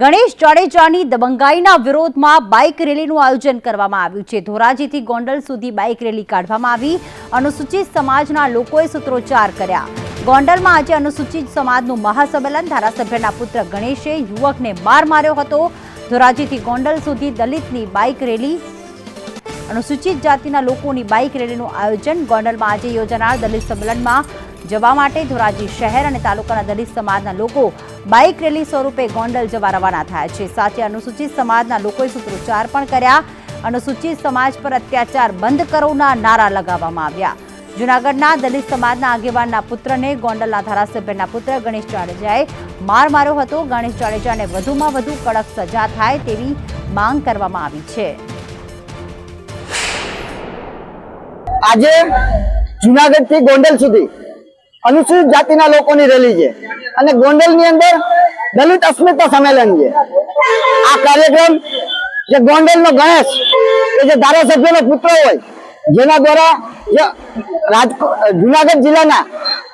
ગણેશ જાડેજાની દબંગાઈના વિરોધમાં બાઇક રેલીનું આયોજન કરવામાં આવ્યું છે. ધોરાજીથી ગોંડલ સુધી બાઇક રેલી કાઢવામાં આવી. અનુસૂચિત સમાજના લોકોએ સૂત્રોચ્ચાર કર્યા. ગોંડલમાં આજે અનુસૂચિત સમાજનું મહાસંમેલન. ધારાસભ્યના પુત્ર ગણેશે યુવકને માર માર્યો હતો. ધોરાજીથી ગોંડલ સુધી દલિતની બાઇક રેલી. અનુસૂચિત જાતિના લોકોની બાઇક રેલીનું આયોજન ગોંડલમાં આજે યોજાનાર દલિત સંમેલનમાં જવા માટે ધોરાજી શહેર અને તાલુકાના દલિત સમાજના લોકો બાઇક રેલી સ્વરૂપે ગોંડલ જવા રવાના થયા છે. સાથે અનુસૂચિત સમાજના લોકોએ સૂત્રોચ્ચાર પણ કર્યા. અનુસૂચિત સમાજ પર અત્યાચાર બંધ કરોના નારા લગાવવામાં આવ્યા. જૂનાગઢના દલિત સમાજના આગેવાનના પુત્રને ગોંડલના ધારાસભ્યના પુત્ર ગણેશ જાડેજાએ માર માર્યો હતો. ગણેશ જાડેજાને વધુમાં વધુ કડક સજા થાય તેવી માંગ કરવામાં આવી છે. આજે જુનાગઢથી ગોંડલ સુધી અનુસૂચિત જાતિના લોકોની રેલી છે. અને ગોંડલની અંદર દલિત અસ્મિતા સંમેલન છે. આ કાર્યક્રમ જે ગોંડલ નો ગણેશ કે જે ધારાસભ્યનો પુત્ર હોય, જેના દ્વારા જુનાગઢ જિલ્લાના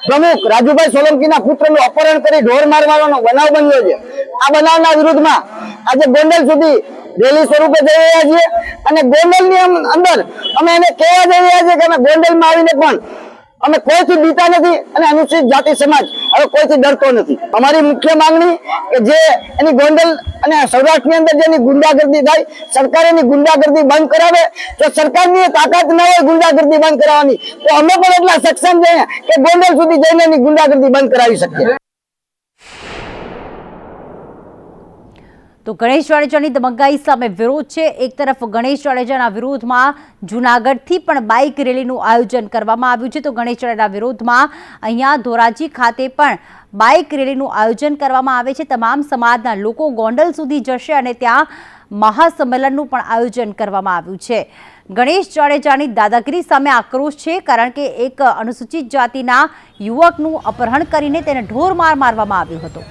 પ્રમુખ રાજુભાઈ સોલંકીના પુત્રનું અપહરણ કરી ઢોર મારવાનો બનાવ બન્યો છે. આ બનાવના વિરુદ્ધમાં આજે ગોંડલ સુધી રેલી સ્વરૂપે જઈ રહ્યા છીએ. અને ગોંડલની અંદર અમે એને કહેવા જઈ રહ્યા છીએ કે અમે ગોંડલમાં આવીને પણ અમે કોઈથી બીતા નથી અને અનુસૂચિત જાતિ સમાજ હવે કોઈથી ડરતો નથી. અમારી મુખ્ય માંગણી કે જે એની ગોંડલ અને સૌરાષ્ટ્રની અંદર જેની ગુંડાગર્દી થાય, સરકાર એની ગુંડાગર્દી બંધ કરાવે, તો સરકારની તાકાત ન હોય ગુંડાગર્દી બંધ કરાવવાની, તો અમે પણ એટલા સક્ષમ છે કે ગોંડલ સુધી જઈને એની ગુંડાગર્દી બંધ કરાવી શકીએ. તો ગણેશ જાડેજાની દબંગાઈ સામે વિરોધ છે. એક તરફ ગણેશ જાડેજાના વિરોધમાં જૂનાગઢથી પણ બાઇક રેલીનું આયોજન કરવામાં આવ્યું છે. તો ગણેશ જાડેજાના વિરોધમાં અહીંયા ધોરાજી ખાતે પણ બાઇક રેલીનું આયોજન કરવામાં આવે છે. તમામ સમાજના લોકો ગોંડલ સુધી જશે અને ત્યાં મહાસંમેલનનું પણ આયોજન કરવામાં આવ્યું છે. ગણેશ જાડેજાની દાદાગીરી સામે આક્રોશ છે, કારણ કે એક અનુસૂચિત જાતિના યુવકનું અપહરણ કરીને તેને ઢોર માર મારવામાં આવ્યો હતો.